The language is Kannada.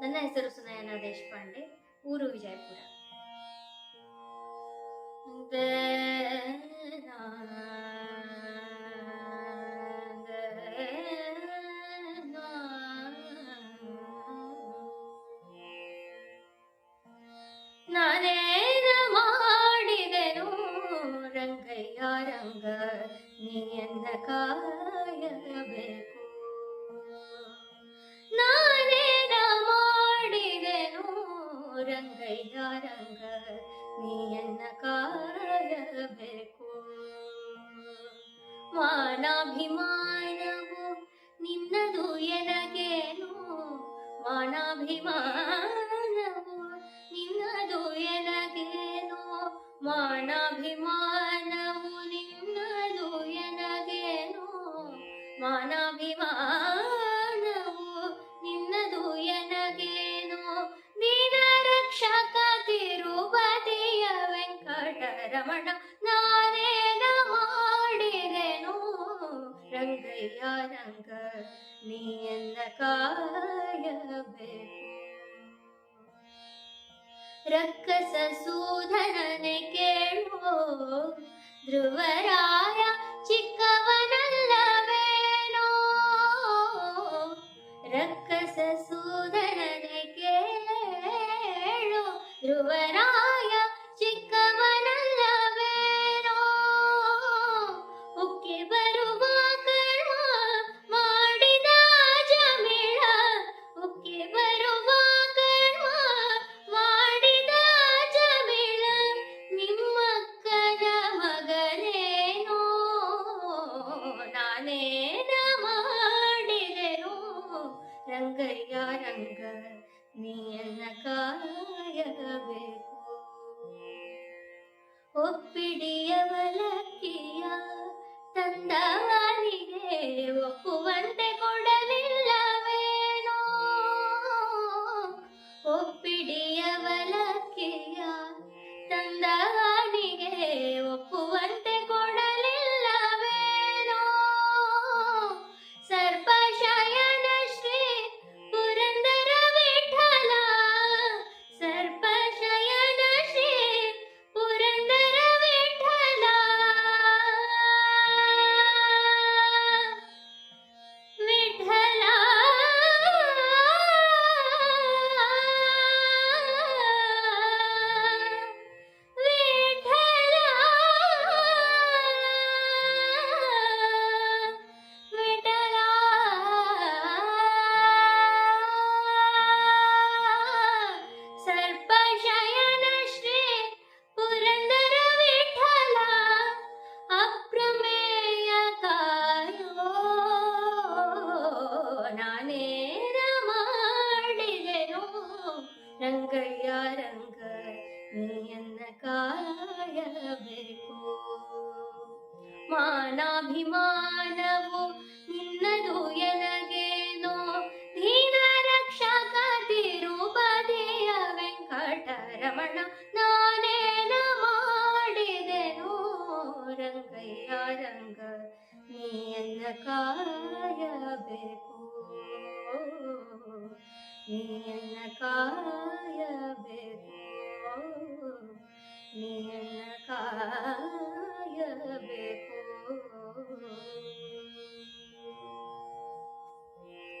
ನನ್ನ ಹೆಸರು ಸುನಯನ ದೇಶಪಾಂಡೆ ಊರು ವಿಜಯಪುರ ನಾನೇನ ಮಾಡಿದೆನು ರಂಗಯ್ಯ ರಂಗ ನೀಯನ್ನ ಕಾಯಬೇಕು ನೀಯನ್ನ ಕಾಯಬೇಕು ಮಾನಾಭಿಮಾನವು ನಿನ್ನದು ಎನಗೇನು ಮಾನಾಭಿಮಾನವು ನಿನ್ನದು ಎನಗೇನು ಮಾನಾಭಿಮಾನವು ನಿನ್ನದು ಎನಗೇನು ಮಾನಾಭಿಮಾನವು ನಿನ್ನದು ಎನಗೇನು ದೀನ ರಕ್ಷಕ ವೆಂಕಟರಮಣ ನಾನೇನ ಮಾಡಿದೆನು? ರಂಗಯ್ಯ ರಂಗ ನೀಯನ್ನ ಕಾಯಬೇಕು? ರಕ್ಕಸ ಸೂಧನನೆ ಕೇಳುವ ಧ್ರುವರಾಯ ಚಿಕ್ಕವನಲ್ಲವೇನೋ? ರಕ್ಕಸ ಸೂದನನೆ ಕೇಳು, ಧ್ರುವರಾಯ ಚಿಕ್ಕವನಲ್ಲವೇನೋ ರಂಗಯ್ಯ ರಂಗ ನೀಯನ್ನ ಕಾಯಬೇಕು ಒಪ್ಪಿಡಿಯವಲಕ್ಕಿಯ ತಂದವನಿಗೆ ಮಾನಾಭಿಮಾನವು ನಿನ್ನದು ಎನಗೇನೋ ದೀನ ರಕ್ಷಕ ತಿರುಪತಿಯ ವೆಂಕಟರಮಣ ನಾನೇನ ಮಾಡಿದೆನು ರಂಗಯ್ಯ ರಂಗ ನೀಯನ್ನ ಕಾಯಬೇಕು ನೀಯನ್ನ ಕಾಯಬೇಕು ನೀಯನ್ನ ಕಾಯಬೇಕು Oh.